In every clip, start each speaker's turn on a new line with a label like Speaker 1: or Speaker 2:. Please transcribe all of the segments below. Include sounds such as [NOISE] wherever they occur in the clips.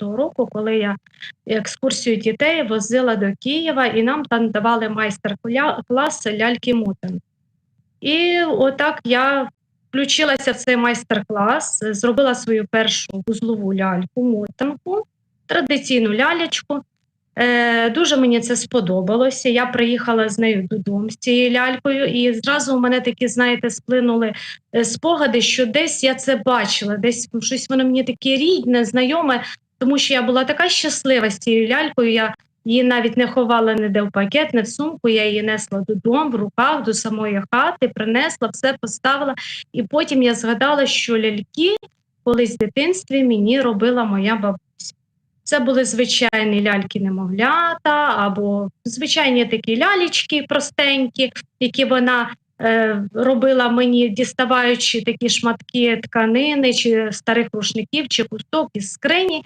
Speaker 1: року, коли я екскурсію дітей возила до Києва, і нам там давали майстер-клас ляльки-мотанки. І отак я включилася в цей майстер-клас, зробила свою першу вузлову ляльку-мотанку, традиційну лялечку. Е, дуже мені це сподобалося. Я приїхала з нею додому з цією лялькою, і зразу у мене такі, знаєте, сплинули е, спогади, що десь я це бачила, десь щось воно мені таке рідне, знайоме, тому що я була така щаслива з цією лялькою. Я її навіть не ховала ніде в пакет, не в сумку. Я її несла додому в руках до самої хати, принесла, все поставила. І потім я згадала, що ляльки колись в дитинстві мені робила моя бабуся. Це були звичайні ляльки-немовлята, або звичайні такі лялечки простенькі, які вона робила мені, діставаючи такі шматки тканини, чи старих рушників, чи кусток із скрині.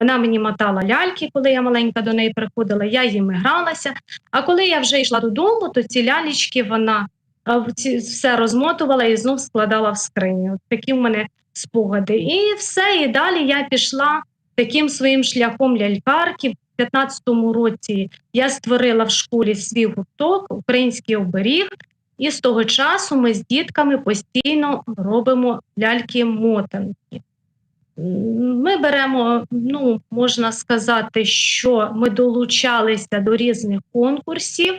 Speaker 1: Вона мені мотала ляльки, коли я маленька до неї приходила, я їми гралася. А коли я вже йшла додому, то ці лялечки вона е, все розмотувала і знов складала в скриню. Такі в мене спогади. І все, і далі я пішла таким своїм шляхом лялькарки. В 15-му році я створила в школі свій гурток, український оберіг, і з того часу ми з дітками постійно робимо ляльки-мотанки. Ми беремо, ну можна сказати, що ми долучалися до різних конкурсів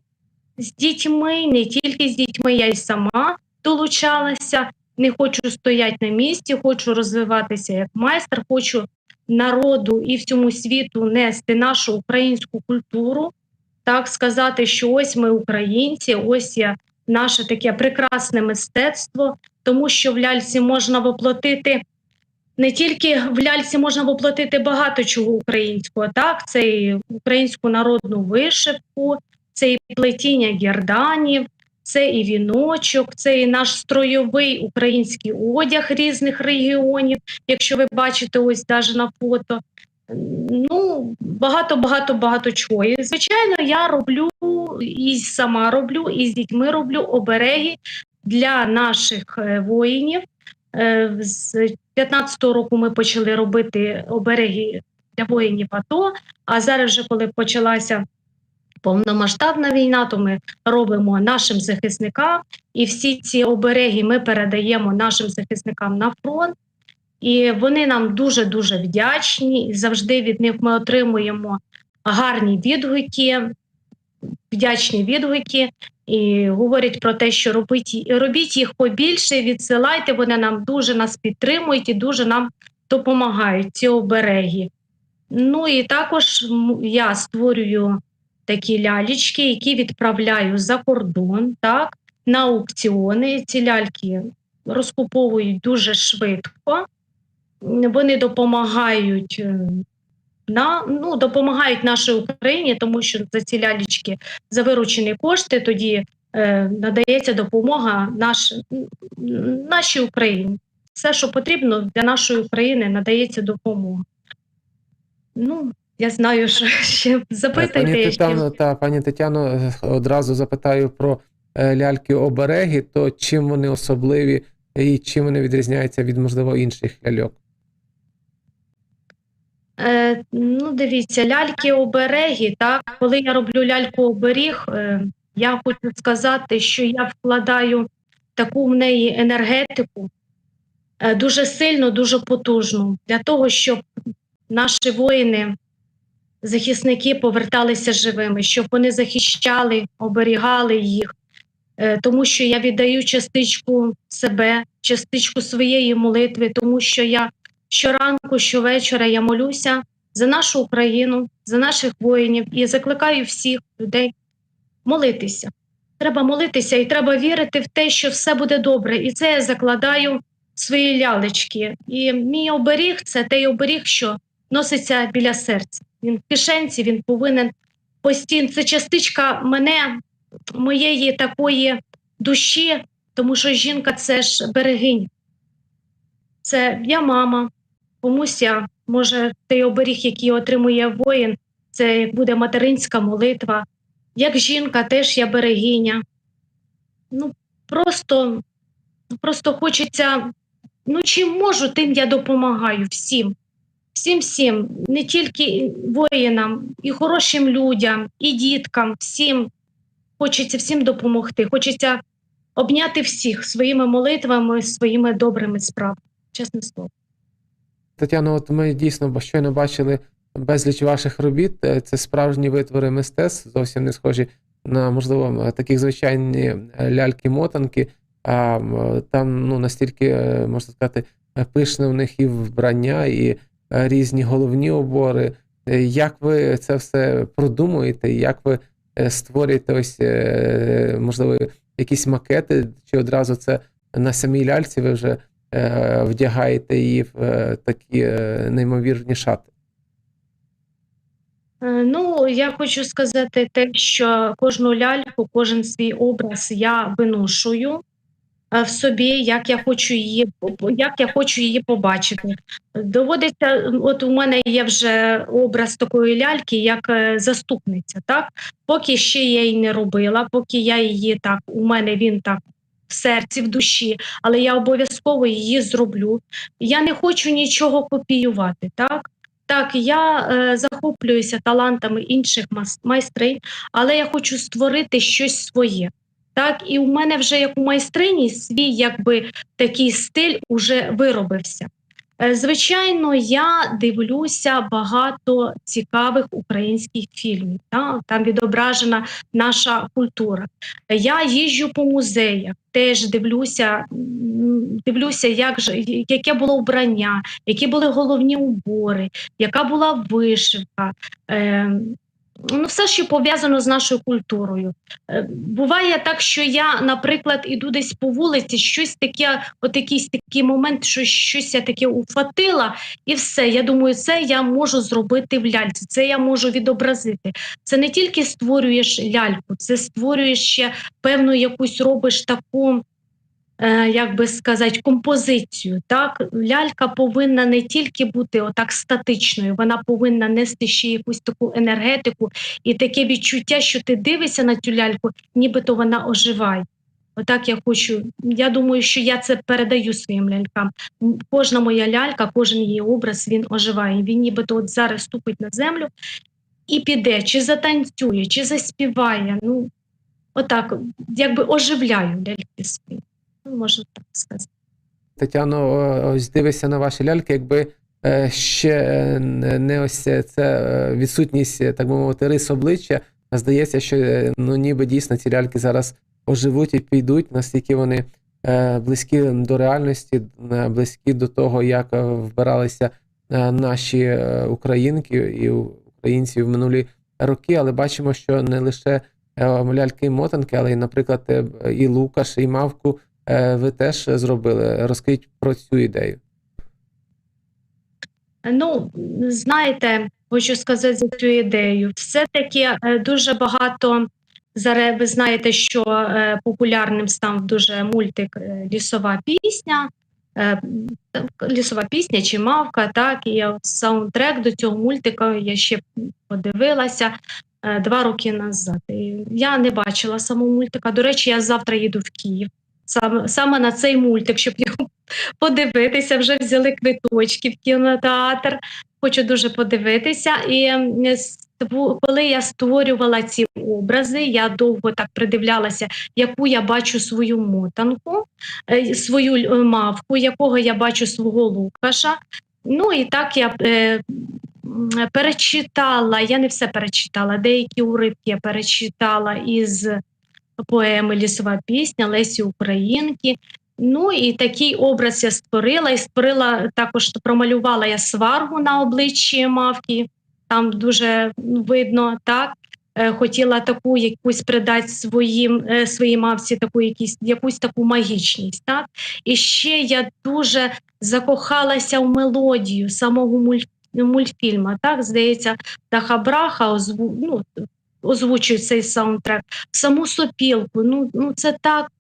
Speaker 1: з дітьми, не тільки з дітьми, я й сама долучалася. Не хочу стояти на місці, хочу розвиватися як майстер, хочу народу і всьому світу нести нашу українську культуру, так сказати, що ось ми українці, ось є наше таке прекрасне мистецтво, тому що в ляльці можна воплотити. Не тільки в ляльці можна воплотити багато чого українського, так це і українську народну вишивку, це і плетіння герданів, це і віночок, це і наш стройовий український одяг різних регіонів. Якщо ви бачите, ось навіть на фото. Ну, багато, багато, багато чого. І, звичайно, я роблю і сама роблю, і з дітьми роблю обереги для наших е, воїнів. Е, З 15-го року ми почали робити обереги для воїнів АТО. А зараз, вже коли почалася повномасштабна війна, то ми робимо нашим захисникам, і всі ці обереги ми передаємо нашим захисникам на фронт. І вони нам дуже дуже вдячні. І завжди від них ми отримуємо гарні відгуки, вдячні відгуки. І говорять про те, що робіть, робіть їх побільше, відсилайте. Вони нам дуже нас підтримують і дуже нам допомагають ці обереги. Ну і також я створюю такі лялечки, які відправляю за кордон, так, на аукціони. Ці ляльки розкуповують дуже швидко. Вони допомагають е, на, ну, допомагають нашій Україні, тому що за ці лялечки за виручені кошти тоді е, надається допомога наш, нашій Україні. Все, що потрібно для нашої України, надається допомога. Ну, я знаю, що [LAUGHS] ще запитайте.
Speaker 2: Пані. Тетяно, та пані Тетяно, е, одразу запитаю про е, ляльки-обереги, то чим вони особливі і чим вони відрізняються від, можливо, інших ляльок?
Speaker 1: Е, дивіться, ляльки-обереги, так, коли я роблю ляльку-оберіг, е, я хочу сказати, що я вкладаю таку в неї енергетику е, дуже сильно, дуже потужну, для того, щоб наші воїни, захисники поверталися живими, щоб вони захищали, оберігали їх, Е, тому що я віддаю частичку себе, частичку своєї молитви, тому що я щоранку, щовечора я молюся за нашу Україну, за наших воїнів і закликаю всіх людей молитися. Треба молитися і треба вірити в те, що все буде добре. І це я закладаю в свої лялечки. І мій оберіг це той оберіг, що носиться біля серця. Він в кишенці, він повинен постійно. Це частичка мене, моєї такої душі, тому що жінка це ж берегиня. Це я мама, комусь я, може, той оберіг, який отримує воїн, це буде материнська молитва. Як жінка, теж я берегиня. Ну, просто, просто хочеться, ну чим можу, тим я допомагаю всім. всім всім, не тільки воїнам, і хорошим людям, і діткам, всім хочеться всім допомогти. Хочеться обняти всіх своїми молитвами, своїми добрими справами. Чесне слово.
Speaker 2: Тетяно, от ми дійсно щойно бачили безліч ваших робіт. Е, Це справжні витвори мистецтв, зовсім не схожі на, можливо, таких звичайні е, ляльки-мотанки. А там ну, настільки, е, можна сказати, пишне в них і вбрання, і різні головні убори. Е, Як ви це все продумуєте? Як ви створюєте ось, можливо, якісь макети, чи одразу це на самій ляльці ви вже вдягаєте її в е, такі е, неймовірні шати.
Speaker 1: Е, Ну, я хочу сказати те, що кожну ляльку, кожен свій образ я виношую е, в собі, як я хочу її, як я хочу її побачити. Доводиться, от у мене є вже образ такої ляльки, як е, заступниця. Так? Поки ще я її не робила, поки я її так, у мене він так в серці, в душі, але я обов'язково її зроблю. Я не хочу нічого копіювати. Так? Так, я е, захоплююся талантами інших майстринь, але я хочу створити щось своє. Так, і у мене вже як у майстрині свій якби такий стиль уже виробився. Е, Звичайно, я дивлюся багато цікавих українських фільмів. Та? Там відображена наша культура. Я їжджу по музеях, теж дивлюся, дивлюся, як же, яке було вбрання, які були головні убори, яка була вишивка. Е, Ну, все, що пов'язано з нашою культурою. Е, Буває так, що я, наприклад, іду десь по вулиці, щось таке, от якийсь такий момент, що щось я таке уфатила, і все. Я думаю, це я можу зробити в ляльці, це я можу відобразити. Це не тільки створюєш ляльку, це створюєш ще певну якусь робиш таку. Е, Як би сказати, композицію. Так, лялька повинна не тільки бути отак статичною, вона повинна нести ще якусь таку енергетику і таке відчуття, що ти дивишся на цю ляльку, нібито вона оживає. Отак я хочу. Я думаю, що я це передаю своїм лялькам. Кожна моя лялька, кожен її образ він оживає. Він нібито от зараз ступить на землю і піде, чи затанцює, чи заспіває. Ну, отак, якби оживляю ляльки свої. Можна так сказати.
Speaker 2: Тетяно, ось дивишся на ваші ляльки, якби е, ще е, не ось це е, відсутність, так би мовити, рис обличчя, а здається, що ну, ніби дійсно ці ляльки зараз оживуть і підуть, настільки вони близькі до реальності, близькі до того, як вбиралися наші українки і українці в минулі роки, але бачимо, що не лише е, ляльки і мотанки, але й, наприклад, і Лукаш, і Мавку ви теж зробили. Розкажіть про цю ідею.
Speaker 1: Ну, знаєте, хочу сказати за цю ідею. Все-таки е, дуже багато зараз ви знаєте, що е, популярним став дуже мультик е, Лісова пісня. Е, Лісова пісня чи мавка, так, і от саундтрек до цього мультика я ще подивилася е, два роки назад. Я не бачила самого мультика. До речі, я завтра їду в Київ. Саме, саме на цей мультик, щоб його [LAUGHS] подивитися, вже взяли квиточки в кінотеатр. Хочу дуже подивитися. І коли я створювала ці образи, я довго так придивлялася, яку я бачу свою мотанку, е, свою е, мавку, якого я бачу свого Лукаша. Ну і так я е, перечитала, я не все перечитала, деякі уривки я перечитала із поеми Лісова пісня Лесі Українки. Ну і такий образ я створила, і створила також промалювала я сваргу на обличчі мавки. Там дуже ну, видно так. Е, Хотіла таку якусь придати своїм е, своїй мавці таку якісь якусь таку магічність. Так і ще я дуже закохалася в мелодію самого мульт, мультфільму. Так здається, Даха Браха озву, ну, озвучує цей саундтрек, саму сопілку. Ну, ну це так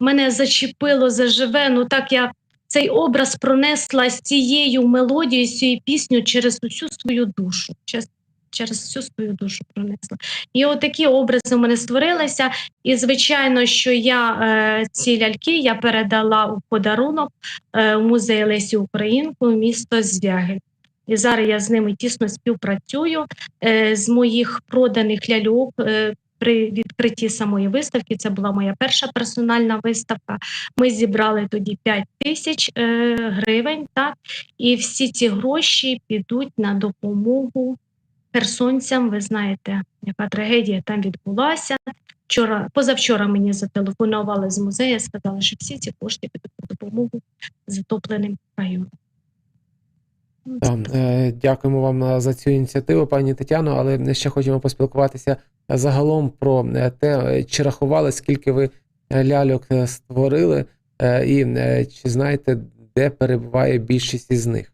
Speaker 1: мене зачепило заживе. Ну так я цей образ пронесла з цією мелодією, з цією пісню через усю свою душу. Через, всю свою душу пронесла. І отакі образи у мене створилися. І звичайно, що я е, ці ляльки я передала у подарунок е, в музей Лесі Українку, місто Звягель. І зараз я з ними тісно співпрацюю. Е, з моїх проданих ляльок е, при відкритті самої виставки, це була моя перша персональна виставка. Ми зібрали тоді 5 тисяч е, гривень, так, і всі ці гроші підуть на допомогу херсонцям. Ви знаєте, яка трагедія там відбулася. Вчора, позавчора мені зателефонували з музею, сказали, що всі ці кошти підуть на допомогу затопленим районам. Ну,
Speaker 2: е, Дякуємо вам е, за цю ініціативу, пані Тетяно, але ще хочемо поспілкуватися загалом про е, те, е, чи рахували, скільки ви е, ляльок е, створили, е, і е, чи знаєте, де перебуває більшість із них?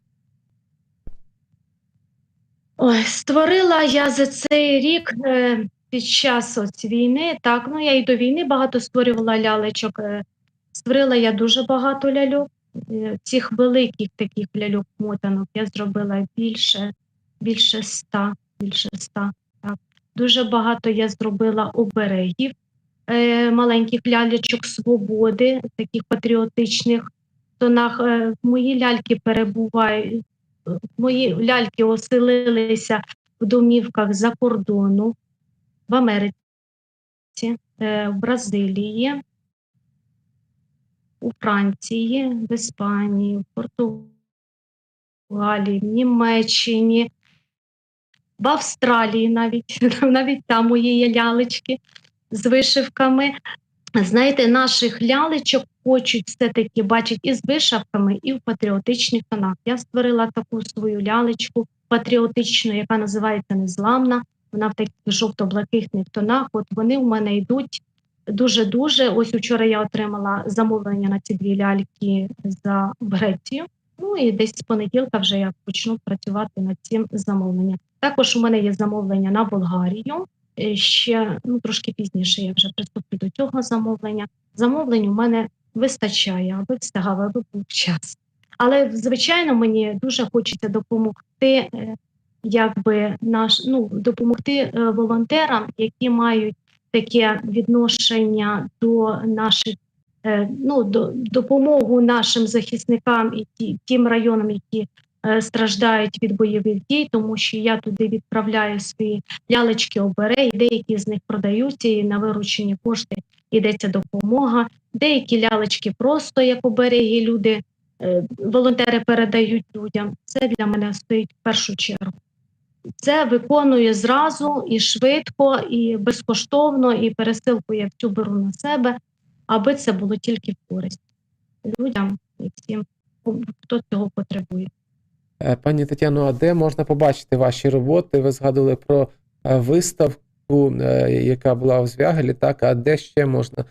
Speaker 1: Ой, створила я за цей рік е, під час ось війни. Так, ну я і до війни багато створювала лялечок. Е, створила я дуже багато ляльок. Е, цих великих таких ляльок мотанок я зробила більше, більше ста, більше ста. Так. Дуже багато я зробила оберегів, е, маленьких лялечок свободи, таких патріотичних тонах. Е, мої ляльки перебувають. Мої ляльки оселилися в домівках за кордону, в Америці, е, в Бразилії, у Франції, в Іспанії, в Португалії, в Німеччині, в Австралії навіть, [LAUGHS] навіть там є лялечки з вишивками. Знаєте, наших лялечок хочуть все-таки бачити і з вишивками, і в патріотичних тонах. Я створила таку свою лялечку патріотичну, яка називається Незламна. Вона в таких жовто-блакитних тонах. От вони у мене йдуть дуже-дуже. Ось вчора я отримала замовлення на ці дві ляльки за в Грецію. Ну і десь з понеділка вже я почну працювати над цим замовленням. Також у мене є замовлення на Болгарію. Е, Ще ну трошки пізніше я вже приступлю до цього замовлення. Замовлень у мене вистачає, аби встигав, аби був час. Але звичайно, мені дуже хочеться допомогти, е, якби наш ну допомогти е, волонтерам, які мають таке відношення до наших е, ну до допомогу нашим захисникам і тим районам, які е, страждають від бойових дій, тому що я туди відправляю свої лялечки обереги, деякі з них продаються і на виручені кошти йдеться допомога. Деякі лялечки просто як обереги люди, е, волонтери передають людям. Це для мене стоїть в першу чергу. Це виконую зразу і швидко, і безкоштовно, і пересилку я всю беру на себе, аби це було тільки в користь людям і всім, хто цього потребує.
Speaker 2: Е, Пані Тетяно, а де можна побачити ваші роботи? Ви згадували про е, виставку, е, яка була у Звягелі, так, а де ще можна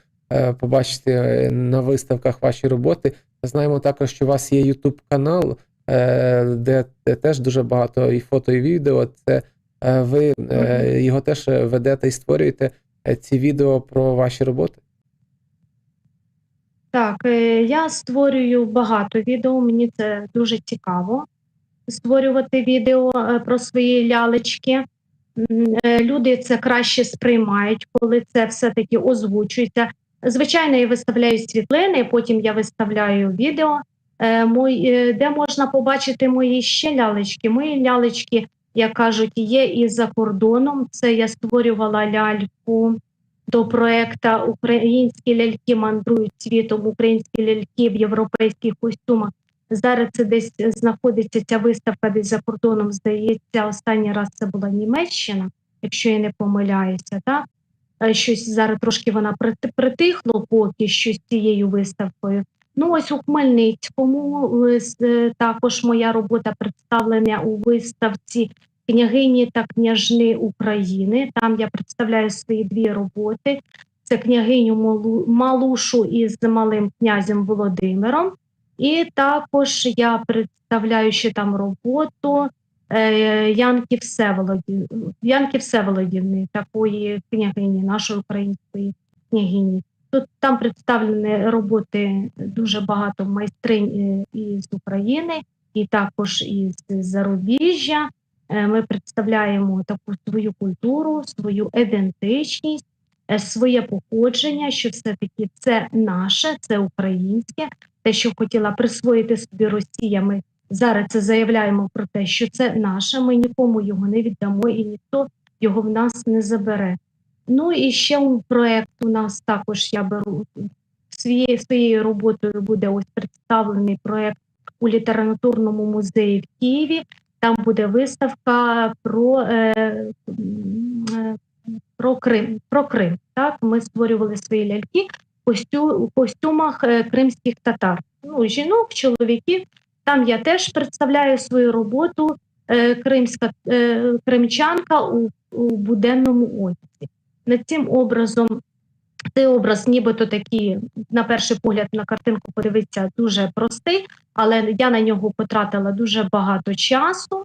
Speaker 2: побачити на виставках ваші роботи? Знаємо також, що у вас є YouTube канал, де, де теж дуже багато і фото, і відео. Це е, ви е, його теж ведете і створюєте е, ці відео про ваші роботи?
Speaker 1: Так, е, я створюю багато відео, мені це дуже цікаво створювати відео е, про свої лялечки. Е, Люди це краще сприймають, коли це все-таки озвучується. Звичайно, я виставляю світлини, потім я виставляю відео, е, е, де можна побачити мої ще лялечки. Мої лялечки, як кажуть, є і за кордоном. Це я створювала ляльку до проекту Українські ляльки мандрують світом, українські ляльки в європейських костюмах. Зараз це десь знаходиться ця виставка десь за кордоном. Здається, останній раз це була Німеччина, якщо я не помиляюся. Так? Е, Щось зараз трошки вона притихло поки що з цією виставкою. Ну ось у Хмельницькому е, е, також моя робота представлена у виставці княгині та княжни України. Там я представляю свої дві роботи. Це княгиню Малушу із малим князем Володимиром. І також я представляю ще там роботу е, Янки Всеволодів, Янки Всеволодівни, такої княгині, нашої української княгині. Тут там представлені роботи дуже багато майстринь е, із України, і також із зарубіжжя. Е, Ми представляємо таку свою культуру, свою ідентичність, е, своє походження, що все-таки це наше, це українське те, що хотіла присвоїти собі Росія, ми зараз це заявляємо про те, що це наше, ми нікому його не віддамо і ніхто його в нас не забере. Ну і ще у проект у нас також я беру своєю своєю роботою буде ось представлений проект у літературному музеї в Києві. Там буде виставка про, е, е, про Крим. Про Крим. Так, ми створювали свої ляльки у костюмах е, кримських татар. Ну, жінок, чоловіків. Там я теж представляю свою роботу е, кримська е, кримчанка у, у буденному одязі. Над цим образом цей образ, нібито такий, на перший погляд, на картинку подивитися дуже простий, але я на нього потратила дуже багато часу.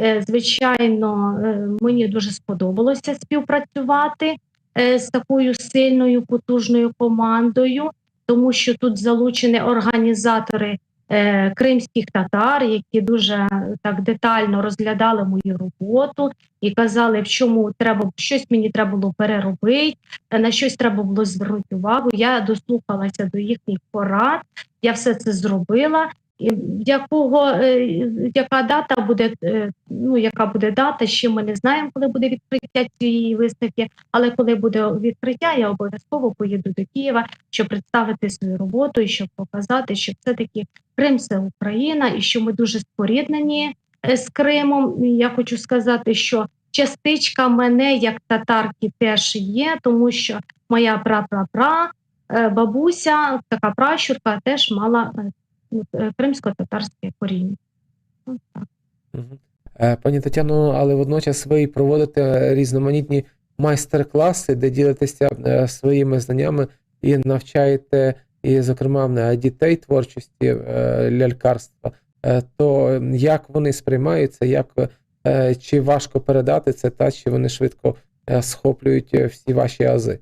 Speaker 1: Е, Звичайно, е, мені дуже сподобалося співпрацювати е, з такою сильною, потужною командою, тому що тут залучені організатори е, кримських татар, які дуже так детально розглядали мою роботу і казали, в чому треба щось мені треба було переробити, на щось треба було звернути увагу. Я дослухалася до їхніх порад, я все це зробила. Якого е, яка дата буде? е, Ну яка буде дата? Ще ми не знаємо, коли буде відкриття цієї виставки. Але коли буде відкриття, я обов'язково поїду до Києва, щоб представити свою роботу і щоб показати, що все таки Крим це Україна, і що ми дуже споріднені е, з Кримом. Я хочу сказати, що частичка мене як татарки теж є, тому що моя пра-пра-пра бабуся, така пращурка, теж мала кримсько-татарське коріння.
Speaker 2: Е, Пані Тетяно, але водночас ви проводите різноманітні майстер-класи, де ділитеся е, своїми знаннями і навчаєте, і, зокрема, е, дітей творчості е, лялькарства. Е, То як вони сприймаються, як е, чи важко передати це, та чи вони швидко е, схоплюють е, всі ваші ази?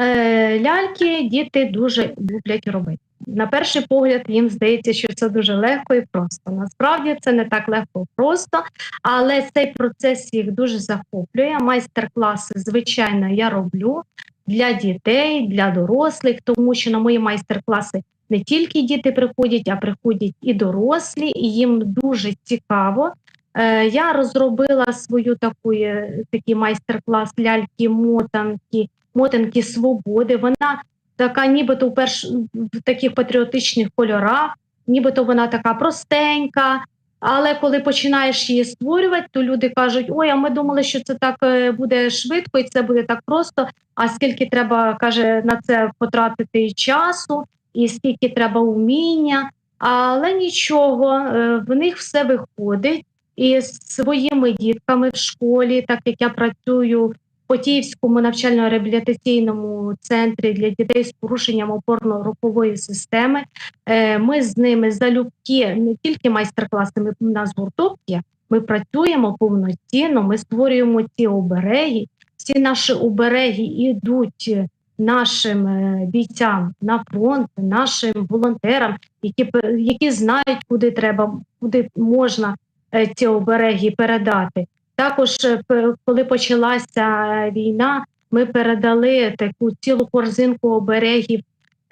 Speaker 1: Е, ляльки діти дуже люблять робити. На перший погляд їм здається, що це дуже легко і просто. Насправді це не так легко і просто, але цей процес їх дуже захоплює. Майстер-класи, звичайно, я роблю для дітей, для дорослих, тому що на мої майстер-класи не тільки діти приходять, а приходять і дорослі, і їм дуже цікаво. Е, я розробила свою таку, е, такий майстер-клас ляльки-мотанки мотанки свободи. Вона така, нібито в перш в таких патріотичних кольорах, нібито вона така простенька. Але коли починаєш її створювати, то люди кажуть: ой, а ми думали, що це так е, буде швидко і це буде так просто. А скільки треба каже на це потратити і часу, і скільки треба уміння. Але нічого, е, в них все виходить. І з своїми дітками в школі, так як я працюю Потіївському навчально-реабілітаційному центрі для дітей з порушенням опорно-рухової системи. Е, Ми з ними залюбки не тільки майстер-класи, ми у нас гурток є. Ми працюємо повноцінно, ми створюємо ці обереги. Всі наші обереги йдуть нашим е, бійцям на фронт, нашим волонтерам, які, які знають, куди треба, куди можна е, ці обереги передати. Також, е, коли почалася війна, ми передали таку цілу корзинку оберегів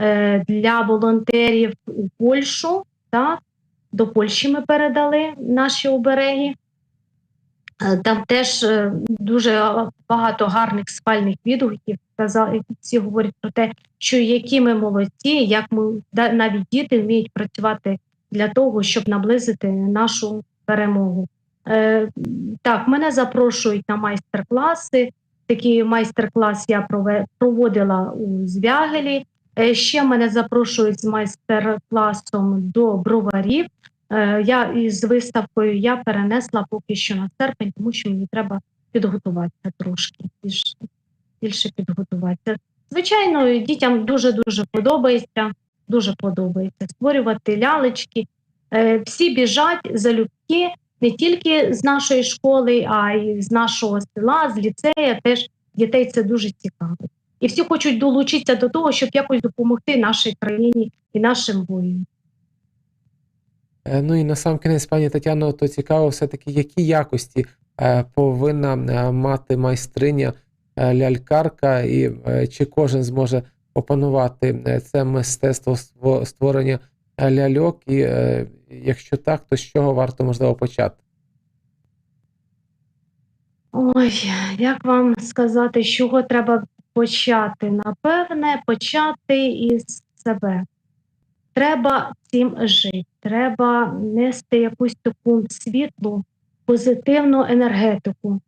Speaker 1: е, для волонтерів у Польщу. Так? До Польщі ми передали наші обереги. Е, Там теж дуже багато гарних спальних відгуків. Всі говорять про те, що які ми молодці, як ми навіть діти вміють працювати для того, щоб наблизити нашу перемогу. Е, так, мене запрошують на майстер-класи. Такий майстер-клас я проводила у Звягелі. Е, ще мене запрошують з майстер-класом до броварів. Е, я із виставкою я перенесла поки що на серпень, тому що мені треба підготуватися трошки більше, більше підготуватися. Звичайно, дітям дуже дуже подобається. Дуже подобається створювати лялечки. Всі біжать залюбки не тільки з нашої школи, а й з нашого села, з ліцея. Теж дітей це дуже цікаво. І всі хочуть долучитися до того, щоб якось допомогти нашій країні і нашим воїнам.
Speaker 2: Е, Ну і на сам кінець, пані Тетяно, то цікаво все-таки, які якості е, повинна е, мати майстриня лялькарка, і чи кожен зможе опанувати це мистецтво ство- створення ляльок, і е, якщо так, то з чого варто можливо почати?
Speaker 1: Ой, як вам сказати, з чого треба почати? Напевне, почати із себе. Треба цим жити, треба нести якусь таку світлу, позитивну енергетику.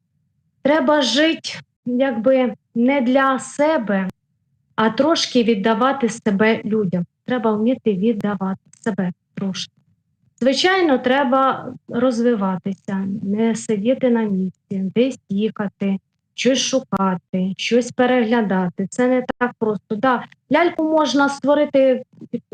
Speaker 1: Треба жити якби не для себе, а трошки віддавати себе людям. Треба вміти віддавати себе трошки. Звичайно, треба розвиватися, не сидіти на місці, десь їхати, щось шукати, щось переглядати. Це не так просто. Да, ляльку можна створити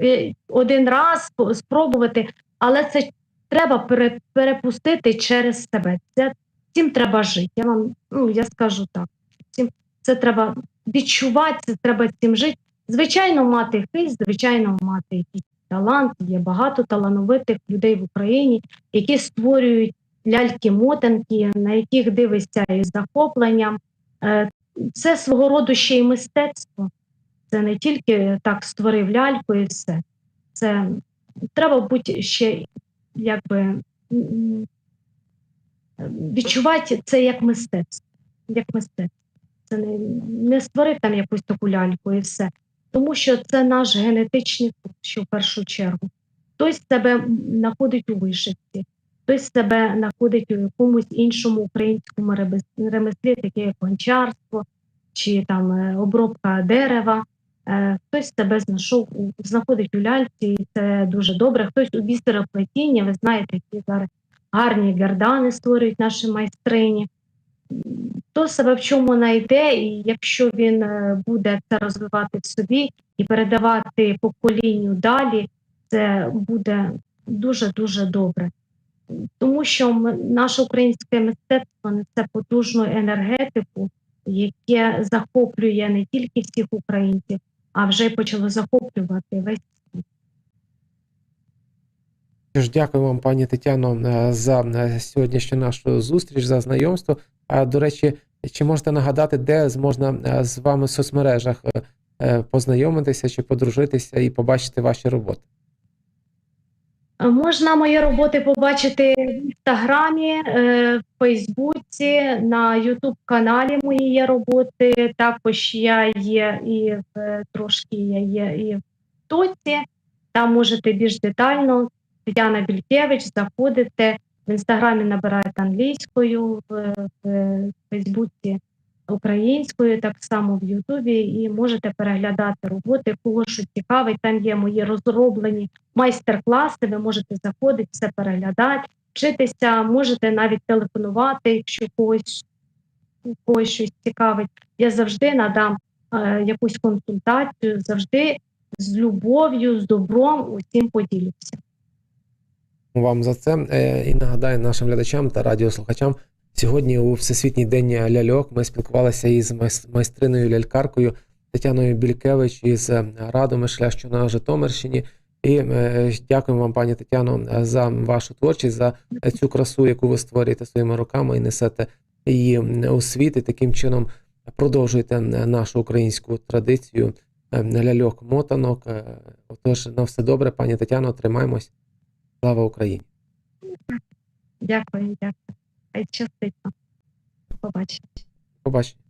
Speaker 1: е, один раз, спробувати, але це треба пере- перепустити через себе. Це цим треба жити. Я вам ну, я скажу так. Цим це треба відчувати, це треба цим жити. Звичайно, мати хист, звичайно, мати якийсь талант. Є багато талановитих людей в Україні, які створюють ляльки-мотанки, на яких дивишся із захопленням. Е, Це свого роду ще й мистецтво. Це не тільки так створив ляльку і все. Це треба бути ще якби відчувати це як мистецтво. Як мистецтво. Це не, не створив там якусь таку ляльку і все. Тому що це наш генетичний код, що в першу чергу. Хтось себе знаходить у вишивці, хтось себе знаходить у якомусь іншому українському ремеслі, таке як гончарство чи там е, обробка дерева. Е, Хтось себе знайшов знаходить у ляльці, і це дуже добре. Хтось у бісероплетінні, ви знаєте, які зараз гарні гердани створюють наші майстрині. Хто себе в чому знайде, і якщо він е, буде це розвивати в собі і передавати поколінню далі, це буде дуже дуже добре. Тому що наше українське мистецтво несе потужну енергетику, яке захоплює не тільки всіх українців, а вже й почало захоплювати весь світ.
Speaker 2: Дякую вам, пані Тетяно, е, за е, сьогоднішню нашу зустріч, за знайомство. До речі, чи можете нагадати, де можна е, з вами в соцмережах е, е, познайомитися чи подружитися і побачити ваші роботи?
Speaker 1: Можна мої роботи побачити в інстаграмі, в Фейсбуці, на Ютуб каналі мої є роботи. Також я є і в трошки я є і в Тоці. Там можете більш детально. Тетяна Бількевич, заходите в інстаграмі, набираєте англійською, в, в Фейсбуці українською, так само в Ютубі, і можете переглядати роботи, кого що цікавить. Там є мої розроблені майстер-класи, ви можете заходити, все переглядати, вчитися, можете навіть телефонувати, якщо когось, когось щось цікавить. Я завжди надам е, якусь консультацію, завжди з любов'ю, з добром усім поділюся.
Speaker 2: Вам за це. Е, І нагадаю нашим глядачам та радіослухачам. Сьогодні у Всесвітній день ляльок ми спілкувалися із майстриною лялькаркою Тетяною Бількевич із е, Радомишля, на Житомирщині. І е, дякуємо вам, пані Тетяно, за вашу творчість, за цю красу, яку ви створюєте своїми руками і несете її у світ, і таким чином продовжуєте нашу українську традицію ляльок мотанок. Е, Отож, на все добре, пані Тетяно, тримаємось. Слава Україні!
Speaker 1: Дякую, дякую. Хай щастить. Побачимо.
Speaker 2: Побачення.